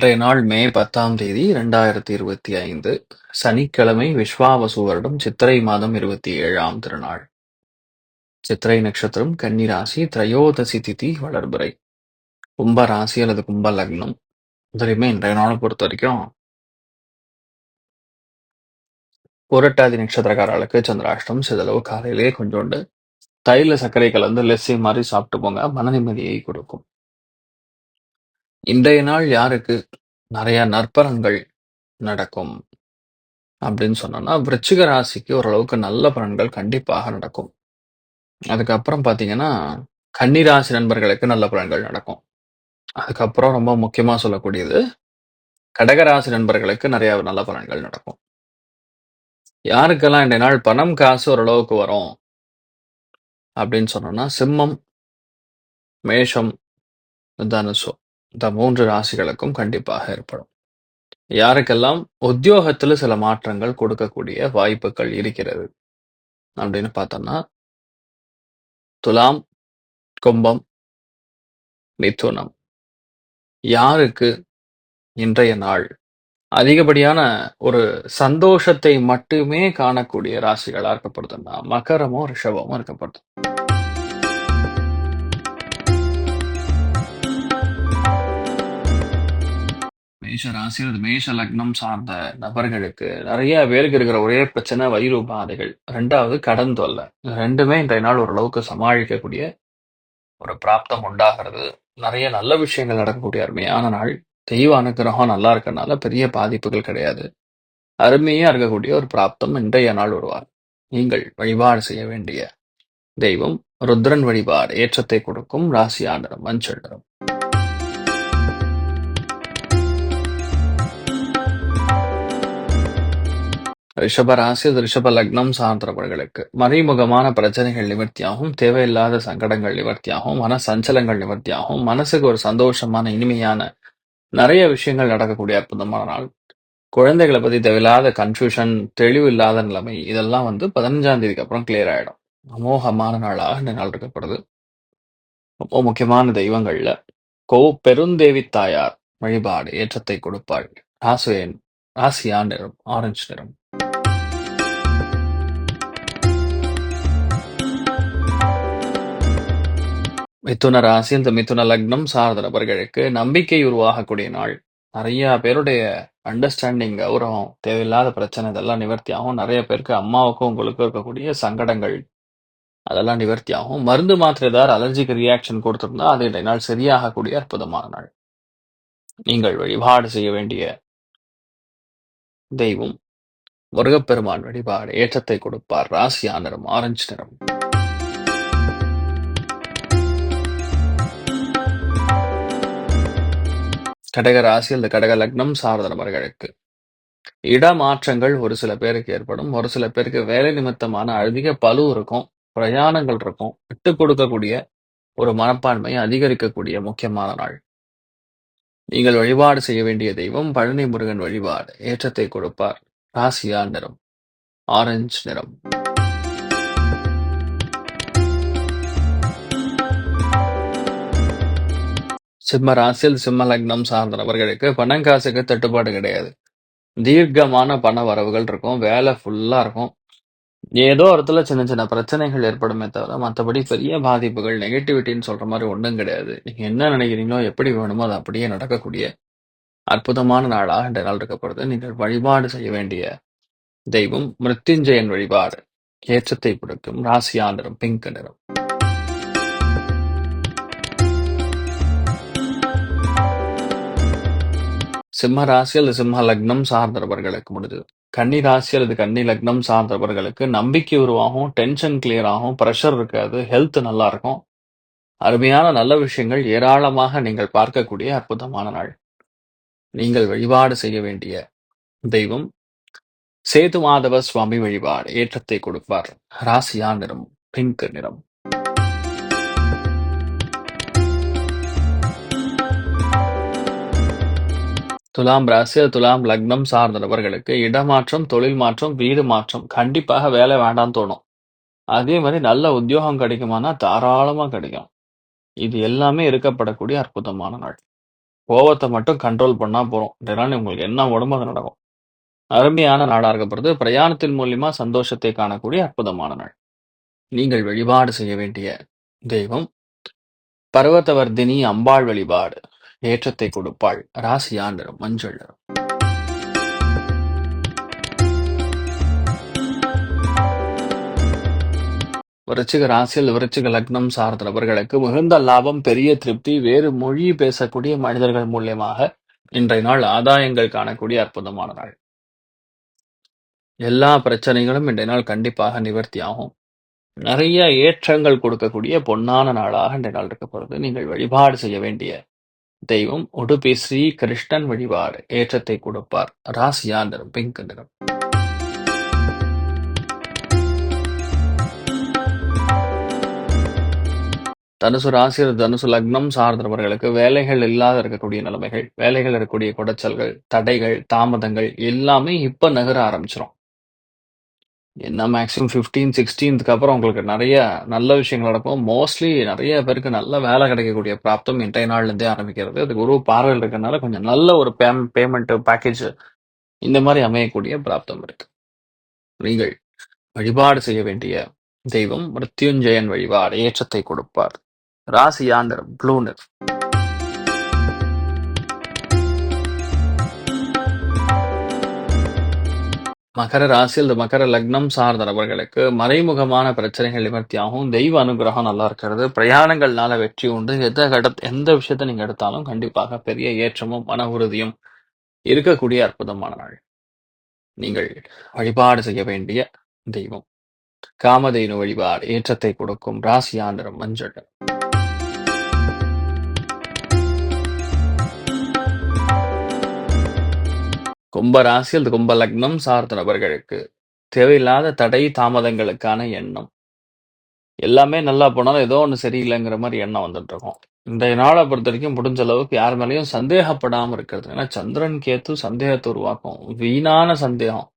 இன்றைய நாள் மே பத்தாம் தேதி இரண்டாயிரத்தி இருபத்தி ஐந்து. சனிக்கிழமை விஸ்வாவசு வருடம் சித்திரை மாதம் இருபத்தி ஏழாம் திருநாள். சித்திரை நட்சத்திரம் கன்னி ராசி திரையோதசி திதி வளர்பிறை. கும்ப ராசி அல்லது கும்ப லக்னம். இதுலையுமே இன்றைய நாளை பொறுத்த வரைக்கும் புரட்டாதி நட்சத்திரக்காரர்களுக்கு சந்திராஷ்டம் சிதளவு காலையிலேயே கொஞ்சோண்டு தைல சர்க்கரை கலந்து லெஸ்ஸி மாதிரி சாப்பிட்டு போங்க மன நிம்மதியை கொடுக்கும். இன்றைய நாள் யாருக்கு? நிறைய நற்பலன்கள் நடக்கும். அப்படின்னு சொன்னோம்னா விருச்சிக ராசிக்கு ஓரளவுக்கு நல்ல பலன்கள் கண்டிப்பாக நடக்கும். அதுக்கப்புறம் பார்த்தீங்கன்னா கன்னி ராசி நண்பர்களுக்கு நல்ல பலன்கள் நடக்கும். அதுக்கப்புறம் ரொம்ப முக்கியமா சொல்லக்கூடியது கடகராசி நண்பர்களுக்கு நிறைய நல்ல பலன்கள் நடக்கும். யாருக்கெல்லாம் இன்றைய நாள் பணம் காசு ஓரளவுக்கு வரும் அப்படின்னு சொன்னோம்னா சிம்மம் மேஷம் தனுசு. இந்த மூன்று ராசிகளுக்கும் கண்டிப்பாக ஏற்படும். யாருக்கெல்லாம் உத்தியோகத்துல சில மாற்றங்கள் கொடுக்கக்கூடிய வாய்ப்புகள் இருக்கிறது அப்படின்னு பார்த்தோம்னா துலாம் கும்பம் மிதுனம். யாருக்கு இன்றைய நாள் அதிகப்படியான ஒரு சந்தோஷத்தை மட்டுமே காணக்கூடிய ராசிகளா இருக்கப்படுதுன்னா மகரமும் ரிஷபமும் இருக்கப்படுது. மேஷ ராசி அல்லது மேஷ லக்னம் சார்ந்த நபர்களுக்கு நிறைய பேருக்கு இருக்கிற ஒரே பிரச்சனை வயிறு உபாதைகள். ரெண்டாவது கடன் தொல்லை. ரெண்டுமே இன்றைய நாள் ஓரளவுக்கு சமாளிக்கக்கூடிய ஒரு பிராப்தம் உண்டாகிறது. நிறைய நல்ல விஷயங்கள் நடக்கக்கூடிய அருமையான நாள். தெய்வ அனுகிரகம் நல்லா இருக்கிறனால பெரிய பாதிப்புகள் கிடையாது. அருமையா இருக்கக்கூடிய ஒரு பிராப்தம் இன்றைய நாள் வருவார் நீங்கள் வழிபாடு செய்ய வேண்டிய தெய்வம் ருத்ரன் வழிபாடு ஏற்றத்தை கொடுக்கும் ராசி ஆண்டரம் மஞ்சள் நிறம் ரிஷப ராசி ரிஷப லக்னம் சார்ந்தவர்களுக்கு மறைமுகமான பிரச்சனைகள் நிவர்த்தியாகும் தேவையில்லாத சங்கடங்கள் நிவர்த்தியாகும் மன சஞ்சலங்கள் நிவர்த்தியாகும் மனசுக்கு ஒரு சந்தோஷமான இனிமையான நிறைய விஷயங்கள் நடக்கக்கூடிய அற்புதமான நாள். குழந்தைகளை பத்தி தேவையில்லாத கன்ஃபியூஷன் தெளிவு இல்லாத நிலைமை இதெல்லாம் வந்து பதினஞ்சாம் தேதிக்கு அப்புறம் கிளியர் ஆயிடும். அமோகமான நாளாக இந்த நாள் இருக்கப்படுது. ரொம்ப முக்கியமான தெய்வங்கள்ல கோ பெருந்தேவி தாயார் வழிபாடு ஏற்றத்தை கொடுப்பாள். ராசுவேன் ராசியா நிறம் ஆரஞ்சு நிறம். மிதுன ராசி இந்த மிதுன லக்னம் சார்ந்த நபர்களுக்கு நம்பிக்கை உருவாகக்கூடிய நாள். நிறைய பேருடைய அண்டர்ஸ்டாண்டிங் கௌரவம் தேவையில்லாத பிரச்சனை இதெல்லாம் நிவர்த்தி ஆகும். நிறைய பேருக்கு அம்மாவுக்கும் உங்களுக்கும் இருக்கக்கூடிய சங்கடங்கள் அதெல்லாம் நிவர்த்தி ஆகும். மருந்து மாத்திரைதார் அலர்ஜிக்கு ரியாக்ஷன் கொடுத்திருந்தா அது இன்றைய நாள் சரியாகக்கூடிய அற்புதமான நாள். நீங்கள் வழிபாடு செய்ய வேண்டிய தெய்வம் முருகப்பெருமான் வழிபாடு ஏற்றத்தை கொடுப்பார். ராசியா நிறம் ஆரஞ்சு நிறம். கடக ராசி அல்லது கடக லக்னம் சார்ந்த நபர்களுக்கு. இடமாற்றங்கள் ஒரு சில பேருக்கு ஏற்படும். ஒரு சில பேருக்கு வேலை நிமித்தமான அதிக பழு இருக்கும். பிரயாணங்கள் இருக்கும். விட்டு கொடுக்கக்கூடிய ஒரு மனப்பான்மையை அதிகரிக்கக்கூடிய முக்கியமான நாள். நீங்கள் வழிபாடு செய்ய வேண்டிய தெய்வம் பழனி முருகன் வழிபாடு. ஏற்றத்தை கொடுப்பார். ராசியா நிறம். ஆரஞ்சு நிறம். சிம்ம ராசியில் சிம்ம லக்னம் சார்ந்தவர்களுக்கு பணம் காசுக்கு தட்டுப்பாடு கிடையாது. தீர்க்கமான பண வரவுகள் இருக்கும் வேலை ஃபுல்லா இருக்கும். ஏதோ இடத்துல சின்ன சின்ன பிரச்சனைகள் ஏற்படுமே தவிர மற்றபடி பெரிய பாதிப்புகள் நெகட்டிவிட்டின்னு சொல்ற மாதிரி ஒன்றும் கிடையாது. நீங்க என்ன நினைக்கிறீங்களோ எப்படி வேணுமோ அது அப்படியே நடக்கக்கூடிய அற்புதமான நாளாக இந்த நாள் இருக்கப்படுது நீங்கள் வழிபாடு செய்ய வேண்டிய தெய்வம் மிருத்யுஞ்சயன் வழிபாடு. ஏற்றத்தை கொடுக்கும். ராசியா நிறம் பிங்க் நிறம். சிம்ம ராசி அல்லது சிம்ம லக்னம் சார்ந்தவர்களுக்கு முடிஞ்சது. கன்னி ராசி அல்லது கன்னி லக்னம் சார்ந்தவர்களுக்கு நம்பிக்கை உருவாகும் டென்ஷன் கிளியர் ஆகும் ப்ரெஷர் இருக்காது ஹெல்த் நல்லா இருக்கும். அருமையான நல்ல விஷயங்கள் ஏராளமாக நீங்கள் பார்க்கக்கூடிய அற்புதமான நாள். நீங்கள் வழிபாடு செய்ய வேண்டிய தெய்வம் சேது மாதவ சுவாமி வழிபாடு ஏற்றத்தை கொடுப்பார். ராசியா நிறம் பிங்க் நிறம். துலாம் ராசி துலாம் லக்னம் சார்ந்த நபர்களுக்கு இடமாற்றம் தொழில் மாற்றம் வீடு மாற்றம் கண்டிப்பாக வேலை வேண்டாம்னு தோணும். அதே மாதிரி நல்ல உத்தியோகம் கிடைக்குமானா தாராளமா கிடைக்கும். இது எல்லாமே இருக்கப்படக்கூடிய அற்புதமான நாள். கோவத்தை மட்டும் கண்ட்ரோல் பண்ணா போறோம் இதனால உங்களுக்கு என்ன உடம்பு அது நடக்கும். அருமையான நாடாக இருக்கப்படுது பிரயாணத்தின் மூலியமா சந்தோஷத்தை காணக்கூடிய அற்புதமான நாள். நீங்கள் வழிபாடு செய்ய வேண்டிய தெய்வம் பர்வதவர்தினி அம்பாள் வழிபாடு. ஏற்றத்தை கொடுப்பாள். ராசியா நிறம் மஞ்சள் நிறம் விருச்சிக ராசியில் விருச்சிக லக்னம் சார்ந்த நபர்களுக்கு மிகுந்த லாபம் பெரிய திருப்தி வேறு மொழி பேசக்கூடிய மனிதர்கள் மூலியமாக இன்றைய நாள் ஆதாயங்கள் காணக்கூடிய அற்புதமான நாள். எல்லா பிரச்சனைகளும் இன்றைய நாள் கண்டிப்பாக நிவர்த்தி ஆகும் நிறைய ஏற்றங்கள் கொடுக்கக்கூடிய பொன்னான நாளாக இன்றைய நாள் இருக்க போகிறது. நீங்கள் வழிபாடு செய்ய வேண்டிய தெய்வம் உடுப்பி ஸ்ரீ கிருஷ்ணன் வழிபாடு. ஏற்றத்தை கொடுப்பார். ராசியா நிறம் பிங்க் நிறம். தனுசு ராசி தனுசு லக்னம் சார்ந்தவர்களுக்கு வேலைகள் இல்லாத இருக்கக்கூடிய நிலைமைகள் வேலைகள் இருக்கக்கூடிய குடைச்சல்கள் தடைகள் தாமதங்கள் எல்லாமே இப்ப நகர ஆரம்பிச்சிடும் என்ன மேக்ஸிமம் ஃபிஃப்டீன் சிக்ஸ்டீன்த்துக்கு அப்புறம் உங்களுக்கு நிறைய நல்ல விஷயங்கள் நடக்கும். மோஸ்ட்லி நிறைய பேருக்கு நல்ல வேலை கிடைக்கக்கூடிய பிராப்தம் இன்றைய நாள்ல இருந்தே ஆரம்பிக்கிறது. அது குரு பார்வையில் இருக்கறனால கொஞ்சம் நல்ல ஒரு பேம் பேமெண்ட் பேக்கேஜ் இந்த மாதிரி அமையக்கூடிய பிராப்தம் இருக்கு. நீங்கள் வழிபாடு செய்ய வேண்டிய தெய்வம் மிருத்யுஞ்சயன் வழிபாடு ஏற்றத்தை கொடுப்பார். ராசியாண்டர் ப்ளூ ப்ளூனர் மகர ராசி இந்த மகர லக்னம் சார்ந்த நபர்களுக்கு மறைமுகமான பிரச்சனைகள் நிவர்த்தியாகும். தெய்வ அனுகிரகம் நல்லா இருக்கிறது. பிரயாணங்கள்னால வெற்றி உண்டு. எந்த கட எந்த விஷயத்தை நீங்க எடுத்தாலும் கண்டிப்பாக பெரிய ஏற்றமும் மன உறுதியும் இருக்கக்கூடிய அற்புதமான நாள். நீங்கள் வழிபாடு செய்ய வேண்டிய தெய்வம். காமதெய்வ வழிபாடு ஏற்றத்தை கொடுக்கும் ராசியாண்டரம் மஞ்சள். கும்ப ராசி கும்ப லக்னம் சார்ந்த நபர்களுக்கு தேவையில்லாத தடை தாமதங்களுக்கான எண்ணம். எல்லாமே நல்லா போனாலும் ஏதோ ஒன்று சரியில்லைங்கிற மாதிரி எண்ணம் வந்துட்டு இருக்கும். இன்றைய நாளை பொறுத்த வரைக்கும் முடிஞ்ச அளவுக்கு யார் மேலேயும் சந்தேகப்படாமல் இருக்கிறது. ஏன்னா சந்திரன் கேத்து சந்தேகத்தை உருவாக்கும். வீணான சந்தேகம்.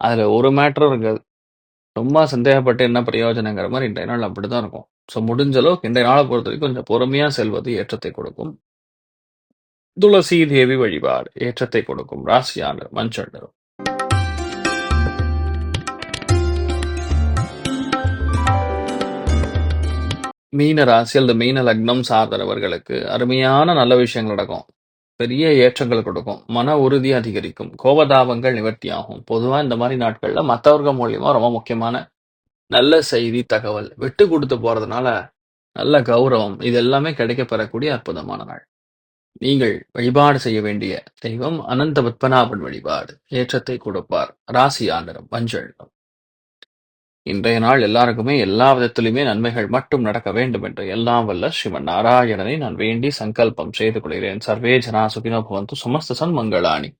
அதில் ஒரு மேட்டரும் இருக்காது. ரொம்ப சந்தேகப்பட்டு என்ன பிரயோஜனங்கிற மாதிரி இன்றைய நாள் அப்படி தான் இருக்கும். ஸோ முடிஞ்ச அளவுக்கு இன்றைய நாளை பொறுத்த வரைக்கும் கொஞ்சம் பொறுமையாக செல்வது ஏற்றத்தை கொடுக்கும். துளசி தேவி வழிபாடு. ஏற்றத்தை கொடுக்கும் ராசியான மஞ்சள் நிறம் மீன ராசி அல்லது மீன லக்னம் சார்ந்தவர்களுக்கு அருமையான நல்ல விஷயங்கள் நடக்கும். பெரிய ஏற்றங்கள் கொடுக்கும். மன உறுதி அதிகரிக்கும். கோபதாபங்கள் நிவர்த்தியாகும். பொதுவா இந்த மாதிரி நாட்கள்ல மற்றவர்கள் மூலியமா ரொம்ப முக்கியமான நல்ல செய்தி தகவல். விட்டு கொடுத்து போறதுனால நல்ல கௌரவம். இது எல்லாமே கிடைக்க பெறக்கூடிய அற்புதமான நாள். நீங்கள் வழிபாடு செய்ய வேண்டிய தெய்வம் அனந்த பத்மநாபன் வழிபாடு ஏற்றத்தை கொடுப்பார் ராசி ஆண்டரம் மஞ்சள் இன்றைய நாள் எல்லாருக்குமே எல்லா விதத்திலுமே நன்மைகள் மட்டும் நடக்க வேண்டும் என்று எல்லாம் வல்ல ஸ்ரீமன் நாராயணனை நான் வேண்டி சங்கல்பம் செய்து கொள்கிறேன். சர்வே ஜனா சுகினோ பவந்து சமஸ்த சன்மங்களானி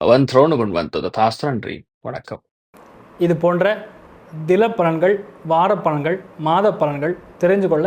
அவன் துரோணு குண்வந்தது வந்தது தாஸ்திரன்றி வணக்கம். இது போன்ற தில பலன்கள் வார பலன்கள் மாத பலன்கள் தெரிஞ்சு கொள்ள